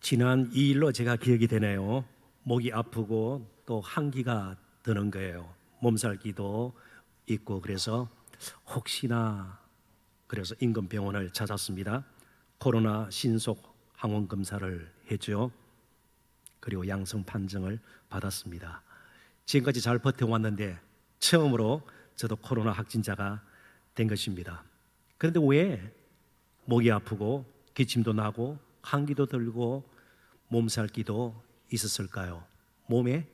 지난 2일로 제가 기억이 되네요. 목이 아프고 또 한기가 드는 거예요. 몸살기도 있고 그래서 혹시나 그래서 인근 병원을 찾았습니다. 코로나 신속 항원 검사를 했죠. 그리고 양성 판정을 받았습니다. 지금까지 잘 버텨왔는데 처음으로 저도 코로나 확진자가 된 것입니다. 그런데 왜 목이 아프고 기침도 나고 감기도 들고 몸살기도 있었을까요? 몸에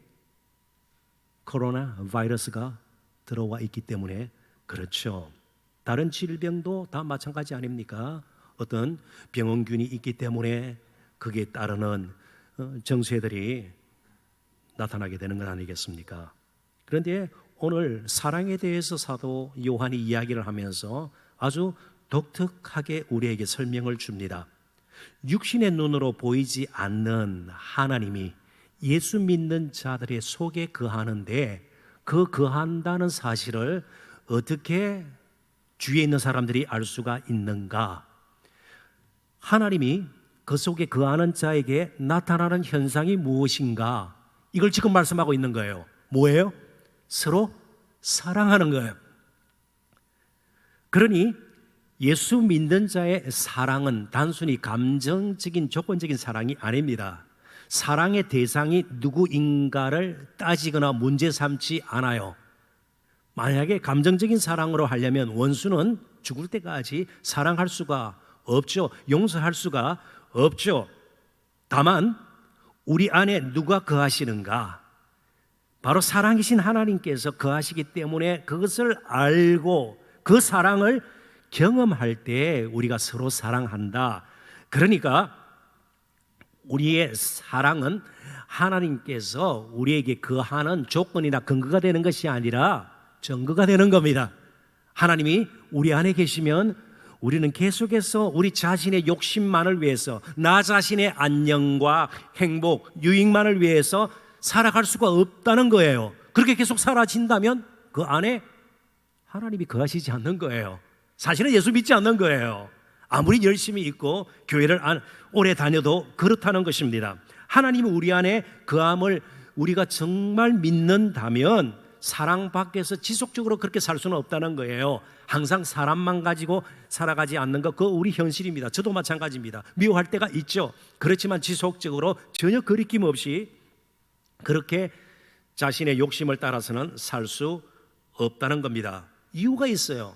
코로나 바이러스가 들어와 있기 때문에 그렇죠. 다른 질병도 다 마찬가지 아닙니까? 어떤 병원균이 있기 때문에 거기에 따르는 어, 정쇠들이 나타나게 되는 건 아니겠습니까? 그런데 오늘 사랑에 대해서 사도 요한이 이야기를 하면서 아주 독특하게 우리에게 설명을 줍니다. 육신의 눈으로 보이지 않는 하나님이 예수 믿는 자들의 속에 거하는데 그 거한다는 사실을 어떻게 주위에 있는 사람들이 알 수가 있는가? 하나님이 그 속에 거하는 자에게 나타나는 현상이 무엇인가? 이걸 지금 말씀하고 있는 거예요. 뭐예요? 서로 사랑하는 거예요. 그러니 예수 믿는 자의 사랑은 단순히 감정적인 조건적인 사랑이 아닙니다. 사랑의 대상이 누구인가를 따지거나 문제 삼지 않아요. 만약에 감정적인 사랑으로 하려면 원수는 죽을 때까지 사랑할 수가 없죠. 용서할 수가 없죠. 다만 우리 안에 누가 거하시는가? 바로 사랑이신 하나님께서 거하시기 때문에 그것을 알고 그 사랑을 경험할 때 우리가 서로 사랑한다. 그러니까 우리의 사랑은 하나님께서 우리에게 거하는 조건이나 근거가 되는 것이 아니라 증거가 되는 겁니다. 하나님이 우리 안에 계시면 우리는 계속해서 우리 자신의 욕심만을 위해서 나 자신의 안녕과 행복, 유익만을 위해서 살아갈 수가 없다는 거예요. 그렇게 계속 사라진다면 그 안에 하나님이 거하시지 않는 거예요. 사실은 예수 믿지 않는 거예요. 아무리 열심히 있고 교회를 안- 오래 다녀도 그렇다는 것입니다. 하나님이 우리 안에 거함을 우리가 정말 믿는다면 사랑 밖에서 지속적으로 그렇게 살 수는 없다는 거예요. 항상 사람만 가지고 살아가지 않는 것, 그거 우리 현실입니다. 저도 마찬가지입니다. 미워할 때가 있죠. 그렇지만 지속적으로 전혀 거리낌 없이 그렇게 자신의 욕심을 따라서는 살 수 없다는 겁니다. 이유가 있어요.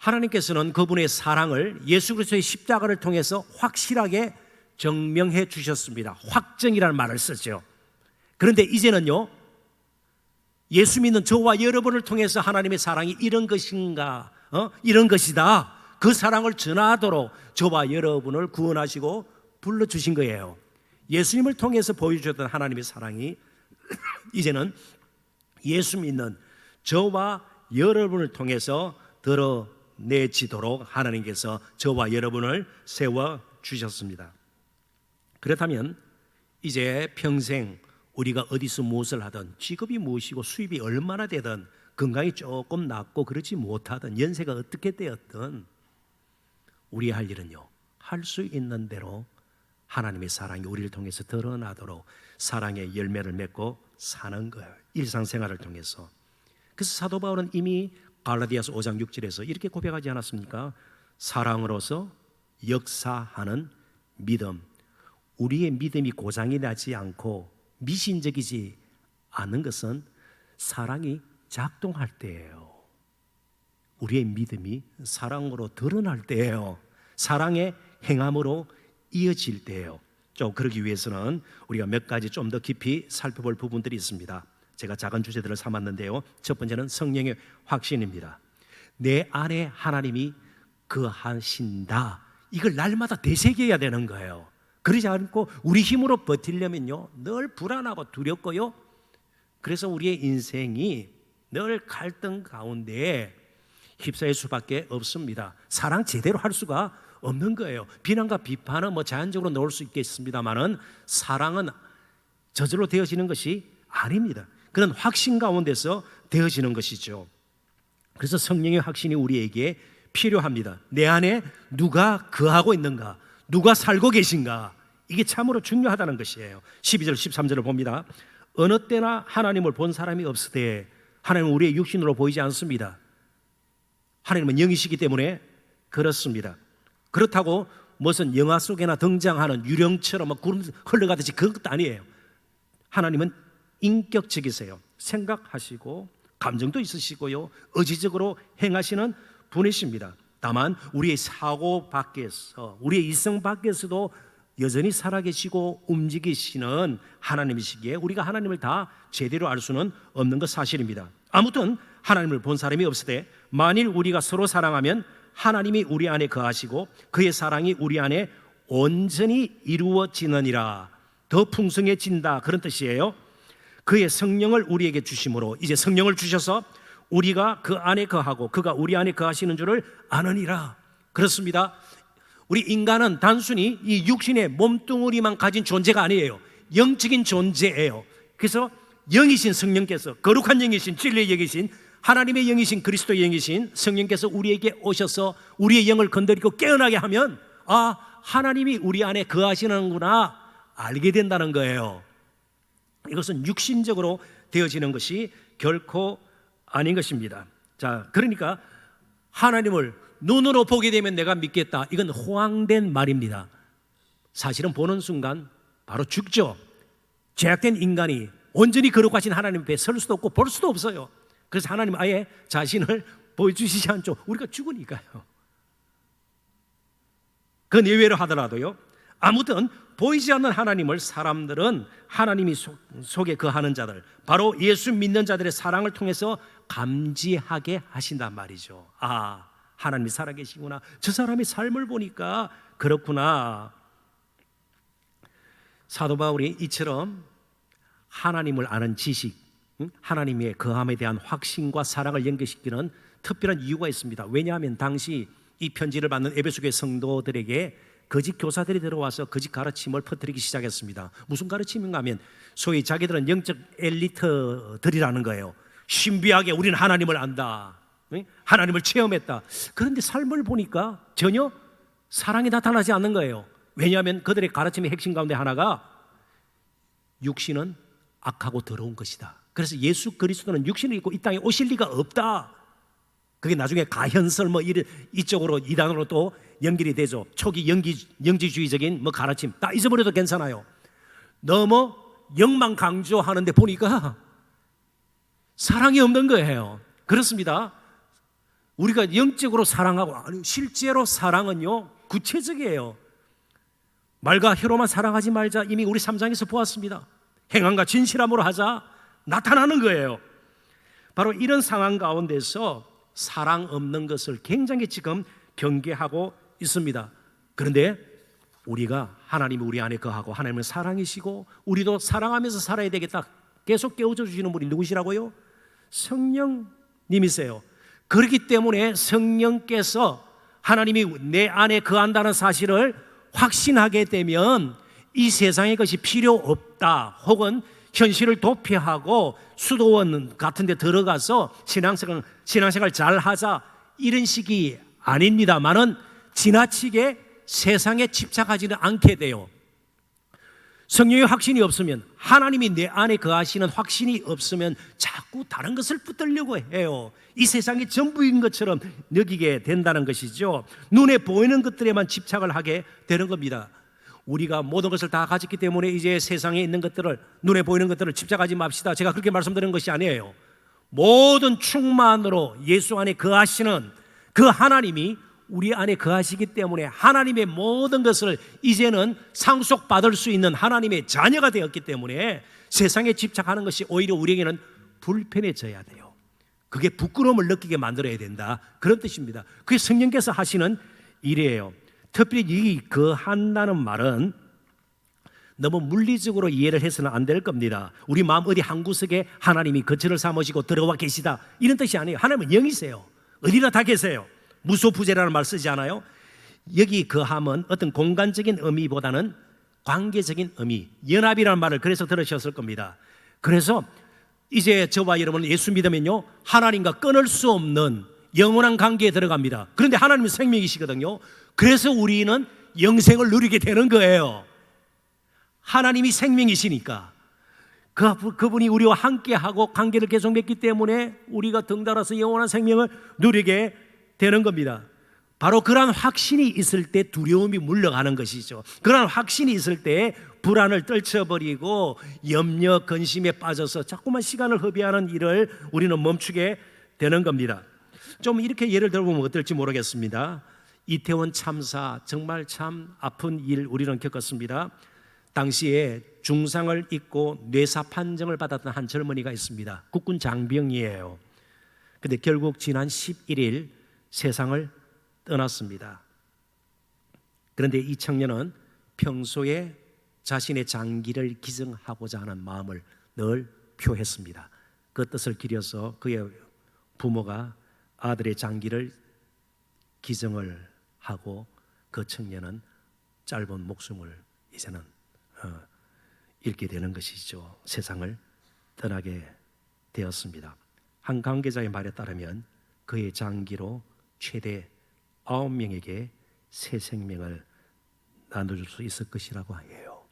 하나님께서는 그분의 사랑을 예수 그리스도의 십자가를 통해서 확실하게 증명해 주셨습니다. 확정이라는 말을 쓰죠. 그런데 이제는요. 예수 믿는 저와 여러분을 통해서 하나님의 사랑이 이런 것인가? 어? 이런 것이다. 그 사랑을 전하도록 저와 여러분을 구원하시고 불러 주신 거예요. 예수님을 통해서 보여주셨던 하나님의 사랑이 이제는 예수 믿는 저와 여러분을 통해서 드러 내지도록 하나님께서 저와 여러분을 세워 주셨습니다. 그렇다면 이제 평생 우리가 어디서 무엇을 하든 직업이 무엇이고 수입이 얼마나 되든 건강이 조금 낫고 그렇지 못하든 연세가 어떻게 되었든 우리 할 일은요 할 수 있는 대로 하나님의 사랑이 우리를 통해서 드러나도록 사랑의 열매를 맺고 사는 거예요 일상생활을 통해서 그래서 사도 바울은 이미 갈라디아서 5장 6절에서 이렇게 고백하지 않았습니까? 사랑으로서 역사하는 믿음 우리의 믿음이 고장이 나지 않고 미신적이지 않은 것은 사랑이 작동할 때예요. 우리의 믿음이 사랑으로 드러날 때예요. 사랑의 행함으로 이어질 때예요. 좀 그러기 위해서는 우리가 몇 가지 좀 더 깊이 살펴볼 부분들이 있습니다. 제가 작은 주제들을 삼았는데요. 첫 번째는 성령의 확신입니다. 내 안에 하나님이 거하신다. 이걸 날마다 되새겨야 되는 거예요. 그러지 않고 우리 힘으로 버틸려면요 늘 불안하고 두렵고요. 그래서 우리의 인생이 늘 갈등 가운데 휩싸일 수밖에 없습니다. 사랑 제대로 할 수가 없는 거예요. 비난과 비판은 뭐 자연적으로 넣을 수 있겠습니다만은 사랑은 저절로 되어지는 것이 아닙니다. 그런 확신 가운데서 되어지는 것이죠. 그래서 성령의 확신이 우리에게 필요합니다. 내 안에 누가 거하고 있는가? 누가 살고 계신가? 이게 참으로 중요하다는 것이에요. 12절 13절을 봅니다. 어느 때나 하나님을 본 사람이 없으되 하나님은 우리의 육신으로 보이지 않습니다. 하나님은 영이시기 때문에 그렇습니다. 그렇다고 무슨 영화 속에나 등장하는 유령처럼 막 구름 흘러가듯이 그것도 아니에요. 하나님은 인격적이세요. 생각하시고 감정도 있으시고요. 의지적으로 행하시는 분이십니다. 다만 우리의 사고 밖에서 우리의 이성 밖에서도 여전히 살아계시고 움직이시는 하나님이시기에 우리가 하나님을 다 제대로 알 수는 없는 것 사실입니다. 아무튼 하나님을 본 사람이 없을 때 만일 우리가 서로 사랑하면 하나님이 우리 안에 거하시고 그의 사랑이 우리 안에 온전히 이루어지느니라 더 풍성해진다 그런 뜻이에요. 그의 성령을 우리에게 주심으로 이제 성령을 주셔서 우리가 그 안에 거하고 그가 우리 안에 거하시는 줄을 아느니라. 그렇습니다. 우리 인간은 단순히 이 육신의 몸뚱어리만 가진 존재가 아니에요. 영적인 존재예요. 그래서 영이신 성령께서 거룩한 영이신 진리의 영이신 하나님의 영이신 그리스도의 영이신 성령께서 우리에게 오셔서 우리의 영을 건드리고 깨어나게 하면 아 하나님이 우리 안에 거하시는구나 알게 된다는 거예요. 이것은 육신적으로 되어지는 것이 결코 아닌 것입니다. 자, 그러니까 하나님을 눈으로 보게 되면 내가 믿겠다. 이건 호황된 말입니다. 사실은 보는 순간 바로 죽죠. 죄악된 인간이 온전히 거룩하신 하나님 앞에 설 수도 없고 볼 수도 없어요. 그래서 하나님 아예 자신을 보여주시지 않죠. 우리가 죽으니까요. 그 예외로 하더라도요. 아무튼 보이지 않는 하나님을 사람들은 하나님이 속, 속에 거하는 자들, 바로 예수 믿는 자들의 사랑을 통해서 감지하게 하신단 말이죠. 아, 하나님이 살아계시구나. 저 사람의 삶을 보니까 그렇구나. 사도 바울이 이처럼 하나님을 아는 지식, 응? 하나님의 거함에 대한 확신과 사랑을 연결시키는 특별한 이유가 있습니다. 왜냐하면 당시 이 편지를 받는 에베소교회 성도들에게 거짓 교사들이 들어와서 거짓 가르침을 퍼뜨리기 시작했습니다. 무슨 가르침인가 하면 소위 자기들은 영적 엘리트들이라는 거예요. 신비하게 우리는 하나님을 안다. 응? 하나님을 체험했다. 그런데 삶을 보니까 전혀 사랑이 나타나지 않는 거예요. 왜냐하면 그들의 가르침의 핵심 가운데 하나가 육신은 악하고 더러운 것이다. 그래서 예수 그리스도는 육신을 입고 이 땅에 오실 리가 없다. 그게 나중에 가현설 뭐 이쪽으로 이단으로 또 연결이 되죠. 초기 영기 영지주의적인 뭐 가르침 다 잊어버려도 괜찮아요. 너무 영만 강조하는데 보니까 사랑이 없는 거예요. 그렇습니다. 우리가 영적으로 사랑하고 아니 실제로 사랑은요 구체적이에요. 말과 혀로만 사랑하지 말자 이미 우리 3장에서 보았습니다. 행함과 진실함으로 하자 나타나는 거예요. 바로 이런 상황 가운데서 사랑 없는 것을 굉장히 지금 경계하고 있습니다. 그런데 우리가 하나님이 우리 안에 거하고 하나님은 사랑이시고 우리도 사랑하면서 살아야 되겠다. 계속 깨워줘 주시는 분이 누구시라고요? 성령님이세요. 그렇기 때문에 성령께서 하나님이 내 안에 거한다는 사실을 확신하게 되면 이 세상의 것이 필요 없다. 혹은 현실을 도피하고 수도원 같은 데 들어가서 신앙생활, 신앙생활 잘 하자. 이런 식이 아닙니다만은 지나치게 세상에 집착하지는 않게 돼요. 성령의 확신이 없으면 하나님이 내 안에 거하시는 확신이 없으면 자꾸 다른 것을 붙들려고 해요. 이 세상이 전부인 것처럼 여기게 된다는 것이죠. 눈에 보이는 것들에만 집착을 하게 되는 겁니다. 우리가 모든 것을 다 가졌기 때문에 이제 세상에 있는 것들을 눈에 보이는 것들을 집착하지 맙시다. 제가 그렇게 말씀드리는 것이 아니에요. 모든 충만으로 예수 안에 거하시는 그 하나님이 우리 안에 거하시기 때문에 하나님의 모든 것을 이제는 상속받을 수 있는 하나님의 자녀가 되었기 때문에 세상에 집착하는 것이 오히려 우리에게는 불편해져야 돼요. 그게 부끄러움을 느끼게 만들어야 된다. 그런 뜻입니다. 그게 성령께서 하시는 일이에요. 특별히 이 거한다는 말은 너무 물리적으로 이해를 해서는 안 될 겁니다. 우리 마음 어디 한 구석에 하나님이 거처를 삼으시고 들어와 계시다. 이런 뜻이 아니에요. 하나님은 영이세요. 어디나 다 계세요. 무소부재라는 말 쓰지 않아요? 여기 거함은 어떤 공간적인 의미보다는 관계적인 의미, 연합이라는 말을 그래서 들으셨을 겁니다. 그래서 이제 저와 여러분 예수 믿으면요 하나님과 끊을 수 없는 영원한 관계에 들어갑니다. 그런데 하나님은 생명이시거든요. 그래서 우리는 영생을 누리게 되는 거예요. 하나님이 생명이시니까 그, 그분이 우리와 함께하고 관계를 계속 맺기 때문에 우리가 덩달아서 영원한 생명을 누리게 되는 겁니다. 바로 그러한 확신이 있을 때 두려움이 물러가는 것이죠. 그러한 확신이 있을 때 불안을 떨쳐버리고 염려, 근심에 빠져서 자꾸만 시간을 허비하는 일을 우리는 멈추게 되는 겁니다. 좀 이렇게 예를 들어보면 어떨지 모르겠습니다. 이태원 참사 정말 참 아픈 일 우리는 겪었습니다. 당시에 중상을 입고 뇌사 판정을 받았던 한 젊은이가 있습니다. 국군 장병이에요. 근데 결국 지난 11일 세상을 떠났습니다. 그런데 이 청년은 평소에 자신의 장기를 기증하고자 하는 마음을 늘 표했습니다. 그 뜻을 기려서 그의 부모가 아들의 장기를 기증을 하고 그 청년은 짧은 목숨을 이제는 어, 잃게 되는 것이죠. 세상을 떠나게 되었습니다. 한 관계자의 말에 따르면 그의 장기로 최대 아홉 명에게 새 생명을 나눠줄 수 있을 것이라고 해요.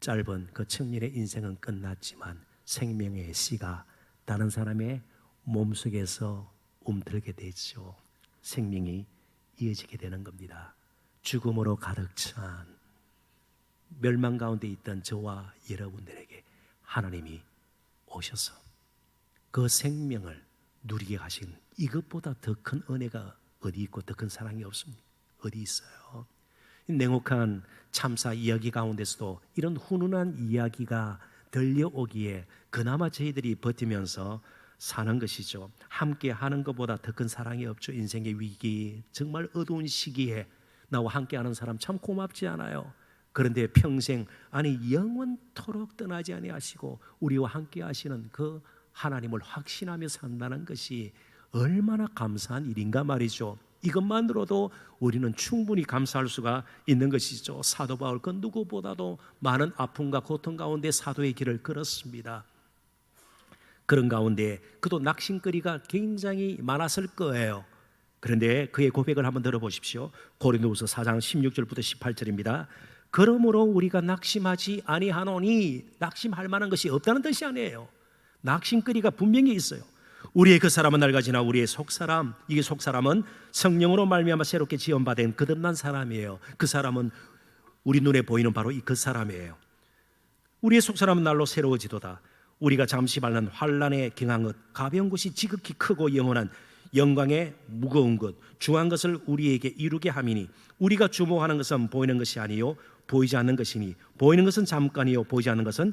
짧은 그 청년의 인생은 끝났지만 생명의 씨가 다른 사람의 몸속에서 움들게 되죠. 생명이 이어지게 되는 겁니다. 죽음으로 가득 찬 멸망 가운데 있던 저와 여러분들에게 하나님이 오셔서 그 생명을 누리게 하신 이것보다 더 큰 은혜가 어디 있고 더 큰 사랑이 없습니다. 어디 있어요? 냉혹한 참사 이야기 가운데서도 이런 훈훈한 이야기가 들려오기에 그나마 저희들이 버티면서 사는 것이죠. 함께 하는 것보다 더 큰 사랑이 없죠. 인생의 위기, 정말 어두운 시기에 나와 함께 하는 사람 참 고맙지 않아요. 그런데 평생 아니 영원토록 떠나지 아니하시고 우리와 함께 하시는 그 하나님을 확신하며 산다는 것이 얼마나 감사한 일인가 말이죠. 이것만으로도 우리는 충분히 감사할 수가 있는 것이죠. 사도 바울 그 누구보다도 많은 아픔과 고통 가운데 사도의 길을 걸었습니다. 그런 가운데 그도 낙심거리가 굉장히 많았을 거예요. 그런데 그의 고백을 한번 들어보십시오. 고린도후서 4장 16절부터 18절입니다. 그러므로 우리가 낙심하지 아니하노니 낙심할 만한 것이 없다는 뜻이 아니에요. 낙심거리가 분명히 있어요. 우리의 그 사람은 낡아지나 우리의 속사람 이게 속사람은 성령으로 말미암아 새롭게 지원받은 거듭난 사람이에요. 그 사람은 우리 눈에 보이는 바로 이 그 사람이에요. 우리의 속사람은 날로 새로워지도다. 우리가 잠시 말란 환란에 경한 것 가벼운 것이 지극히 크고 영원한 영광의 무거운 것 중한 것을 우리에게 이루게 함이니 우리가 주목하는 것은 보이는 것이 아니요 보이지 않는 것이니 보이는 것은 잠깐이요 보이지 않는 것은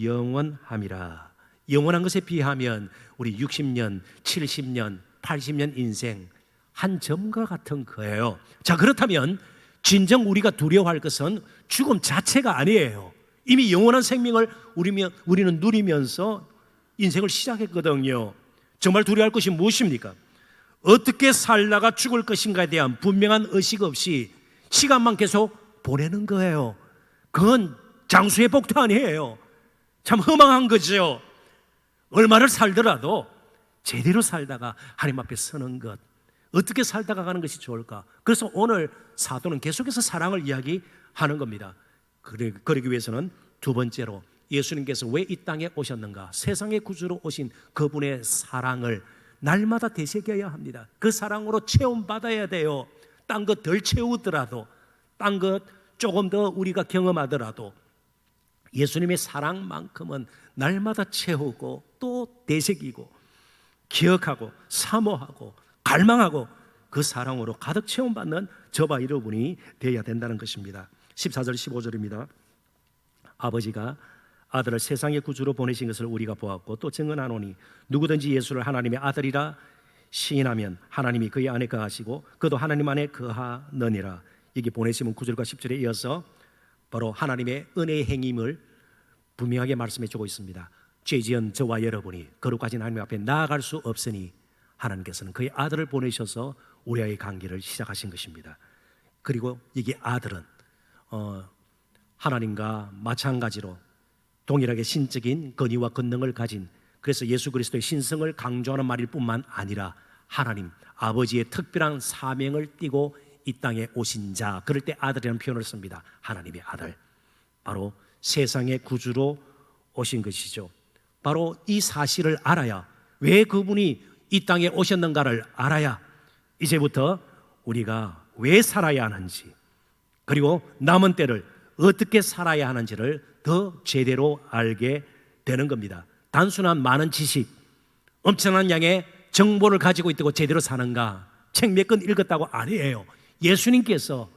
영원함이라 영원한 것에 비하면 우리 60년, 70년, 80년 인생 한 점과 같은 거예요. 자, 그렇다면 진정 우리가 두려워할 것은 죽음 자체가 아니에요. 이미 영원한 생명을 우리는 누리면서 인생을 시작했거든요. 정말 두려워할 것이 무엇입니까? 어떻게 살다가 죽을 것인가에 대한 분명한 의식 없이 시간만 계속 보내는 거예요. 그건 장수의 복도 아니에요. 참 허망한 거죠. 얼마를 살더라도 제대로 살다가 하나님 앞에 서는 것 어떻게 살다가 가는 것이 좋을까? 그래서 오늘 사도는 계속해서 사랑을 이야기하는 겁니다. 그러기 위해서는 두 번째로 예수님께서 왜 이 땅에 오셨는가? 세상의 구주로 오신 그분의 사랑을 날마다 되새겨야 합니다. 그 사랑으로 체험받아야 돼요. 딴 것 덜 채우더라도, 딴 것 조금 더 우리가 경험하더라도 예수님의 사랑만큼은 날마다 채우고 또 되새기고 기억하고 사모하고 갈망하고 그 사랑으로 가득 체험받는 저와 여러분이 되어야 된다는 것입니다. 14절 15절입니다. 아버지가 아들을 세상의 구주로 보내신 것을 우리가 보았고 또 증언하노니 누구든지 예수를 하나님의 아들이라 시인하면 하나님이 그의 안에 거하시고 그도 하나님 안에 거하느니라. 여기 보내시면 9절과 10절에 이어서 바로 하나님의 은혜의 행임을 분명하게 말씀해 주고 있습니다. 죄지은 저와 여러분이 거룩하신 하나님 앞에 나아갈 수 없으니 하나님께서는 그의 아들을 보내셔서 우리와의 관계를 시작하신 것입니다. 그리고 이게 아들은 어, 하나님과 마찬가지로 동일하게 신적인 권위와 권능을 가진 그래서 예수 그리스도의 신성을 강조하는 말일 뿐만 아니라 하나님 아버지의 특별한 사명을 띠고 이 땅에 오신 자 그럴 때 아들이라는 표현을 씁니다. 하나님의 아들. 바로 세상의 구주로 오신 것이죠. 바로 이 사실을 알아야 왜 그분이 이 땅에 오셨는가를 알아야 이제부터 우리가 왜 살아야 하는지 그리고 남은 때를 어떻게 살아야 하는지를 더 제대로 알게 되는 겁니다. 단순한 많은 지식, 엄청난 양의 정보를 가지고 있다고 제대로 사는가, 책 몇 권 읽었다고 아니에요. 예수님께서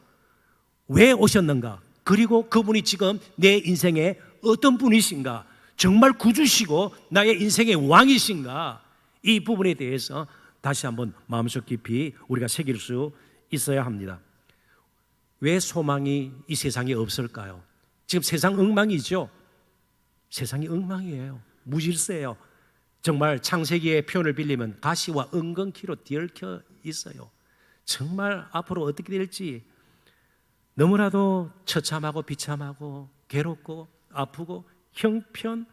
왜 오셨는가, 그리고 그분이 지금 내 인생에 어떤 분이신가, 정말 구주시고 나의 인생의 왕이신가, 이 부분에 대해서 다시 한번 마음속 깊이 우리가 새길 수 있어야 합니다. 왜 소망이 이 세상에 없을까요? 지금 세상 엉망이죠. 세상이 엉망이에요. 무질서예요. 정말 창세기의 표현을 빌리면 가시와 은근키로 뒤얽혀 있어요. 정말 앞으로 어떻게 될지 너무나도 처참하고 비참하고 괴롭고 아프고 형편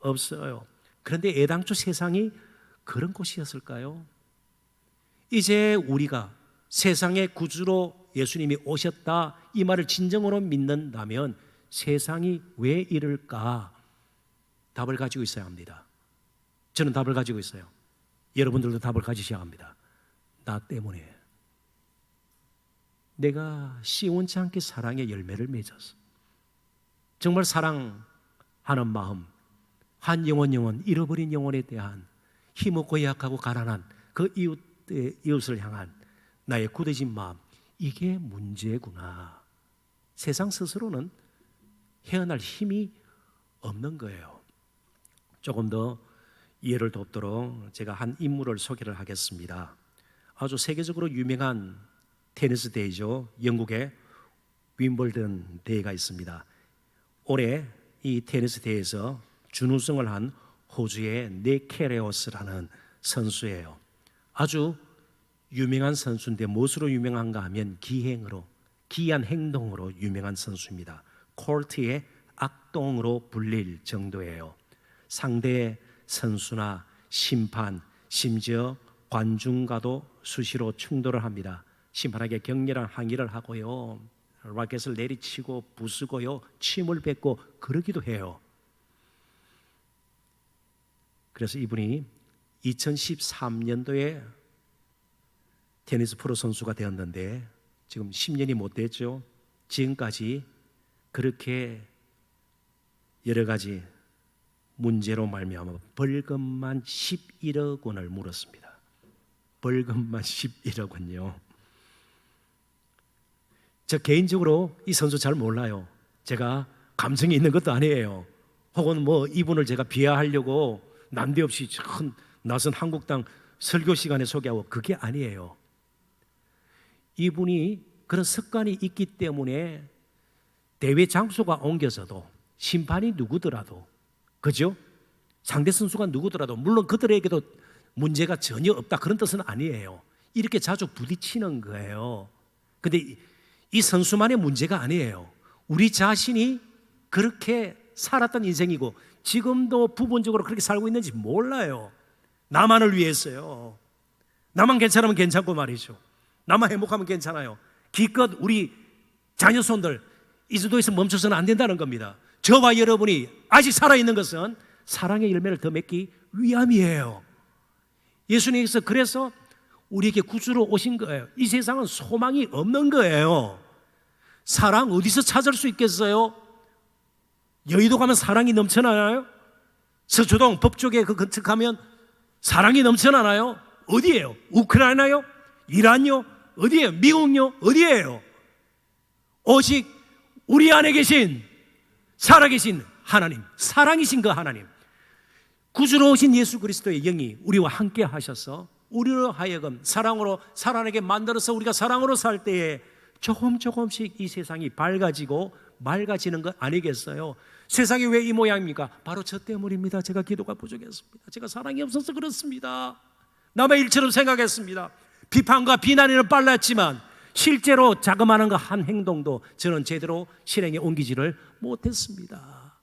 없어요. 그런데 애당초 세상이 그런 곳이었을까요? 이제 우리가 세상의 구주로 예수님이 오셨다 이 말을 진정으로 믿는다면 세상이 왜 이럴까 답을 가지고 있어야 합니다. 저는 답을 가지고 있어요. 여러분들도 답을 가지셔야 합니다. 나 때문에 내가 시원치 않게 사랑의 열매를 맺었어. 정말 사랑하는 마음, 한 영혼 영혼 잃어버린 영혼에 대한 힘없고 약하고 가난한 그 이웃 이웃을 향한 나의 굳어진 마음 이게 문제구나. 세상 스스로는 헤어날 힘이 없는 거예요. 조금 더 이해를 돕도록 제가 한 인물을 소개를 하겠습니다. 아주 세계적으로 유명한 테니스 대회죠. 영국의 윈블던 대회가 있습니다. 올해 이 테니스 대회에서 준우승을 한 호주의 네케레오스라는 선수예요. 아주 유명한 선수인데 무엇으로 유명한가 하면 기행으로 기이한 행동으로 유명한 선수입니다. 콜트의 악동으로 불릴 정도예요. 상대 선수나 심판, 심지어 관중과도 수시로 충돌을 합니다. 심판에게 격렬한 항의를 하고요. 라켓을 내리치고 부수고요. 침을 뱉고 그러기도 해요. 그래서 이분이 2013년도에 테니스 프로 선수가 되었는데 지금 10년이 못 됐죠. 지금까지 그렇게 여러 가지 문제로 말미암아 벌금만 11억 원을 물었습니다. 벌금만 11억 원요. 저 개인적으로 이 선수 잘 몰라요. 제가 감정이 있는 것도 아니에요. 혹은 뭐 이분을 제가 비하하려고 난데없이 큰 낯선 한국당 설교 시간에 소개하고 그게 아니에요. 이분이 그런 습관이 있기 때문에 대회 장소가 옮겨서도 심판이 누구더라도 그죠? 상대 선수가 누구더라도 물론 그들에게도 문제가 전혀 없다 그런 뜻은 아니에요. 이렇게 자주 부딪히는 거예요. 근데 이- 이 선수만의 문제가 아니에요. 우리 자신이 그렇게 살았던 인생이고 지금도 부분적으로 그렇게 살고 있는지 몰라요. 나만을 위해서요. 나만 괜찮으면 괜찮고 말이죠. 나만 행복하면 괜찮아요. 기껏 우리 자녀손들 이 정도에서 멈춰서는 안 된다는 겁니다. 저와 여러분이 아직 살아있는 것은 사랑의 열매를 더 맺기 위함이에요. 예수님께서 그래서 우리에게 구주로 오신 거예요. 이 세상은 소망이 없는 거예요. 사랑 어디서 찾을 수 있겠어요? 여의도 가면 사랑이 넘쳐나나요? 서초동 법조계 그 근처 가면 사랑이 넘쳐나나요? 어디예요? 우크라이나요? 이란요? 어디예요? 미국요? 어디예요? 오직 우리 안에 계신 살아계신 하나님, 사랑이신 그 하나님, 구주로 오신 예수 그리스도의 영이 우리와 함께 하셔서 우리로 하여금 사랑으로 살아내게 만들어서 우리가 사랑으로 살 때에 조금 조금씩 이 세상이 밝아지고 맑아지는 것 아니겠어요? 세상이 왜 이 모양입니까? 바로 저 때문입니다. 제가 기도가 부족했습니다. 제가 사랑이 없어서 그렇습니다. 남의 일처럼 생각했습니다. 비판과 비난에는 빨랐지만 실제로 자그마한 그한 행동도 저는 제대로 실행에 옮기지를 못했습니다.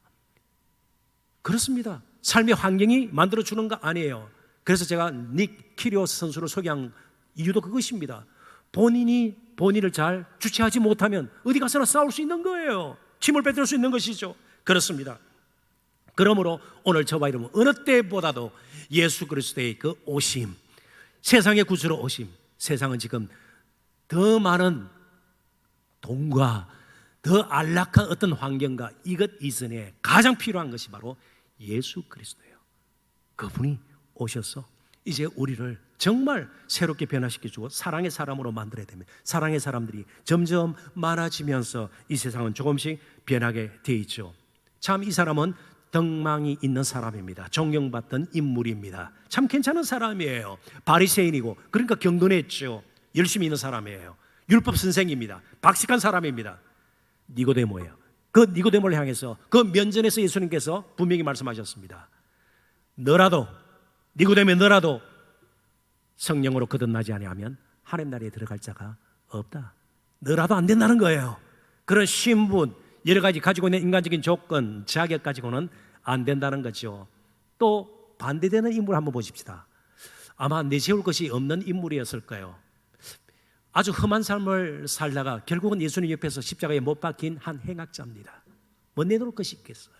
그렇습니다. 삶의 환경이 만들어 주는 거 아니에요. 그래서 제가 닉 키리오스 선수를 소개한 이유도 그것입니다. 본인이 본인을 잘 주체하지 못하면 어디 가서나 싸울 수 있는 거예요. 힘을 빼들 수 있는 것이죠. 그렇습니다. 그러므로 오늘 저와 여러분 어느 때보다도 예수 그리스도의 그 오심, 세상의 구주로 오심, 세상은 지금 더 많은 돈과 더 안락한 어떤 환경과 이것 이전에 가장 필요한 것이 바로 예수 그리스도예요. 그분이 오셔서 이제 우리를 정말 새롭게 변화시켜 주고 사랑의 사람으로 만들어야 됩니다. 사랑의 사람들이 점점 많아지면서 이 세상은 조금씩 변하게 돼 있죠. 참 이 사람은 덕망이 있는 사람입니다. 존경받던 인물입니다. 참 괜찮은 사람이에요. 바리새인이고 그러니까 경건했죠. 열심히 있는 사람이에요. 율법 선생입니다. 박식한 사람입니다. 니고데모예요. 그 니고데모를 향해서 그 면전에서 예수님께서 분명히 말씀하셨습니다. 너라도 니고데모 너라도 성령으로 거듭나지 아니하면 하나님 나라에 들어갈 자가 없다. 너라도 안 된다는 거예요. 그런 신분 여러 가지 가지고 있는 인간적인 조건 자격 가지고는 안 된다는 거죠. 또 반대되는 인물 한번 보십시다. 아마 내세울 것이 없는 인물이었을 까요? 아주 험한 삶을 살다가 결국은 예수님 옆에서 십자가에 못 박힌 한 행악자입니다. 뭐 내놓을 것이 있겠어요?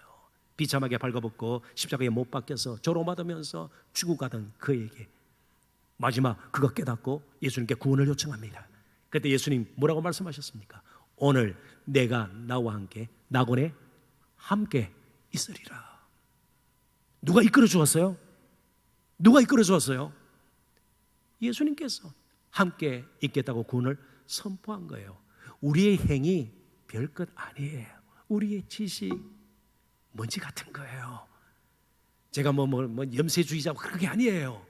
비참하게 발가벗고 십자가에 못 박혀서 조롱받으면서 죽고 가던 그에게 마지막 그거 깨닫고 예수님께 구원을 요청합니다. 그때 예수님 뭐라고 말씀하셨습니까? 오늘 내가 나와 함께 낙원에 함께 있으리라. 누가 이끌어 주었어요? 누가 이끌어 주었어요? 예수님께서 함께 있겠다고 구원을 선포한 거예요. 우리의 행위 별것 아니에요. 우리의 지식 먼지 같은 거예요. 제가 뭐, 뭐, 뭐 염세주의자고 그런 게 아니에요.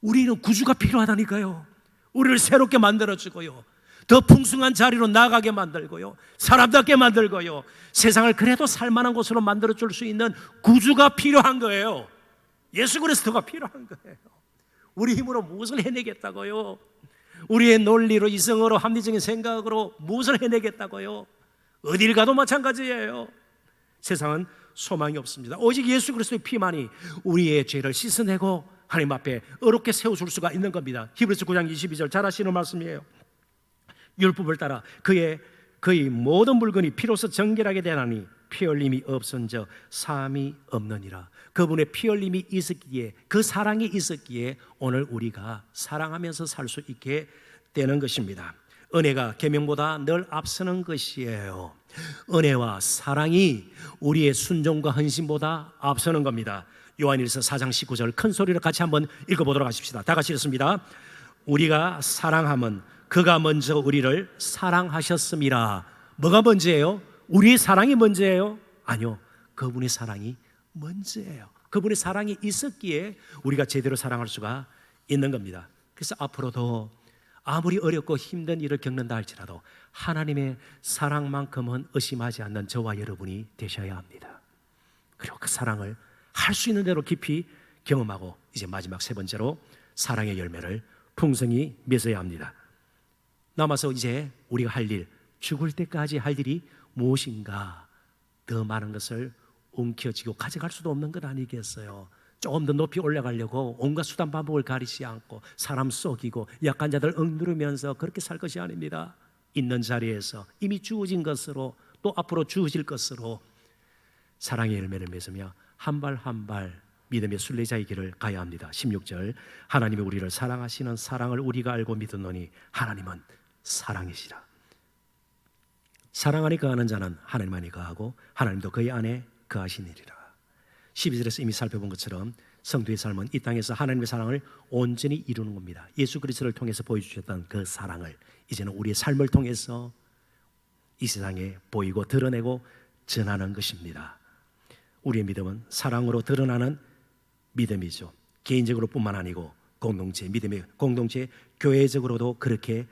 우리는 구주가 필요하다니까요. 우리를 새롭게 만들어주고요. 더 풍성한 자리로 나가게 만들고요. 사람답게 만들고요. 세상을 그래도 살만한 곳으로 만들어줄 수 있는 구주가 필요한 거예요. 예수 그리스도가 필요한 거예요. 우리 힘으로 무엇을 해내겠다고요? 우리의 논리로 이성으로 합리적인 생각으로 무엇을 해내겠다고요? 어딜 가도 마찬가지예요. 세상은 소망이 없습니다. 오직 예수 그리스도의 피만이 우리의 죄를 씻어내고 하나님 앞에 어렵게 세워줄 수가 있는 겁니다. 히브리서 9장 22절 잘 아시는 말씀이에요. 율법을 따라 그의 그의 모든 물건이 피로서 정결하게 되나니 피 흘림이 없은저 사함이 없느니라. 그분의 피 흘림이 있었기에 그 사랑이 있었기에 오늘 우리가 사랑하면서 살 수 있게 되는 것입니다. 은혜가 계명보다 늘 앞서는 것이에요. 은혜와 사랑이 우리의 순종과 헌신보다 앞서는 겁니다. 요한일서 4장 19절 큰 소리로 같이 한번 읽어보도록 하십시다. 다 같이 읽습니다. 우리가 사랑함은 그가 먼저 우리를 사랑하셨음이라. 뭐가 먼저예요? 우리의 사랑이 먼저예요? 아니요. 그분의 사랑이 먼저예요. 그분의 사랑이 있었기에 우리가 제대로 사랑할 수가 있는 겁니다. 그래서 앞으로도 아무리 어렵고 힘든 일을 겪는다 할지라도 하나님의 사랑만큼은 의심하지 않는 저와 여러분이 되셔야 합니다. 그리고 그 사랑을 할 수 있는 대로 깊이 경험하고 이제 마지막 세 번째로 사랑의 열매를 풍성히 맺어야 합니다. 남아서 이제 우리가 할 일, 죽을 때까지 할 일이 무엇인가 더 많은 것을 움켜쥐고 가져갈 수도 없는 것 아니겠어요? 조금 더 높이 올라가려고 온갖 수단 방법을 가리지 않고 사람 속이고 약한 자들 억누르면서 그렇게 살 것이 아닙니다. 있는 자리에서 이미 주어진 것으로 또 앞으로 주어질 것으로 사랑의 열매를 맺으며 한 발 한 발 믿음의 순례자의 길을 가야 합니다. 16절 하나님이 우리를 사랑하시는 사랑을 우리가 알고 믿었노니 하나님은 사랑이시라. 사랑 안에 거하는 자는 하나님 안에 거하고 하나님도 그의 안에 거하시니리라. 12절에서 이미 살펴본 것처럼 성도의 삶은 이 땅에서 하나님의 사랑을 온전히 이루는 겁니다. 예수 그리스도를 통해서 보여주셨던 그 사랑을 이제는 우리의 삶을 통해서 이 세상에 보이고 드러내고 전하는 것입니다. 우리의 믿음은 사랑으로 드러나는 믿음이죠. 개인적으로뿐만 아니고 공동체 믿음의 공동체 교회적으로도 그렇게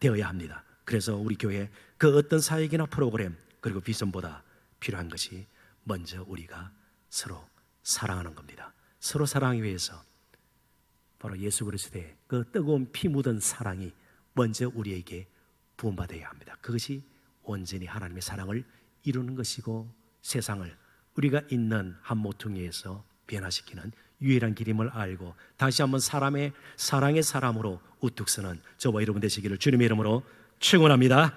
되어야 합니다. 그래서 우리 교회 그 어떤 사역이나 프로그램 그리고 비전보다 필요한 것이 먼저 우리가 서로 사랑하는 겁니다. 서로 사랑하기 위해서 바로 예수 그리스도의 그 뜨거운 피 묻은 사랑이 먼저 우리에게 부음받아야 합니다. 그것이 온전히 하나님의 사랑을 이루는 것이고 세상을 우리가 있는 한 모퉁이에서 변화시키는 유일한 길임을 알고 다시 한번 사람의 사랑의 사람으로 우뚝 서는 저와 여러분 되시기를 주님의 이름으로 축원합니다.